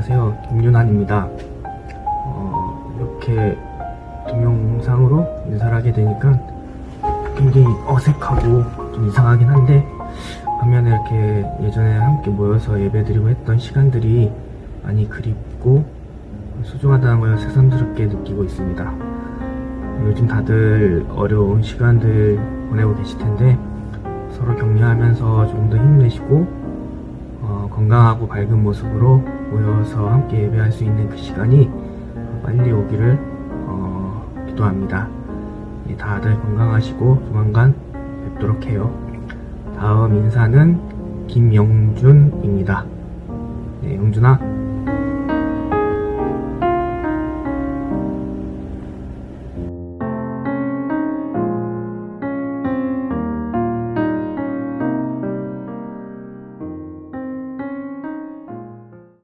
오랜만입니다. 어, 이렇게 동영상으로 인사를 하게 되니까 굉장히 어색하고 좀 이상하긴 한데 반면에 이렇게 예전에 함께 모여서 예배드리고 했던 시간들이 많이 그립고 소중하다는 걸 새삼스럽게 느끼고 있습니다. 요즘 다들 어려운 시간들 보내고 계실 텐데 서로 격려하면서 좀 더 힘내시고 어, 건강하고 밝은 모습으로 모여서 함께 예배할 수 있는 그 시간이 빨리 오기를 어, 기도합니다. 예, 다들 건강하시고 조만간 뵙도록 해요. 다음 인사는 김영준입니다. 네, 영준아,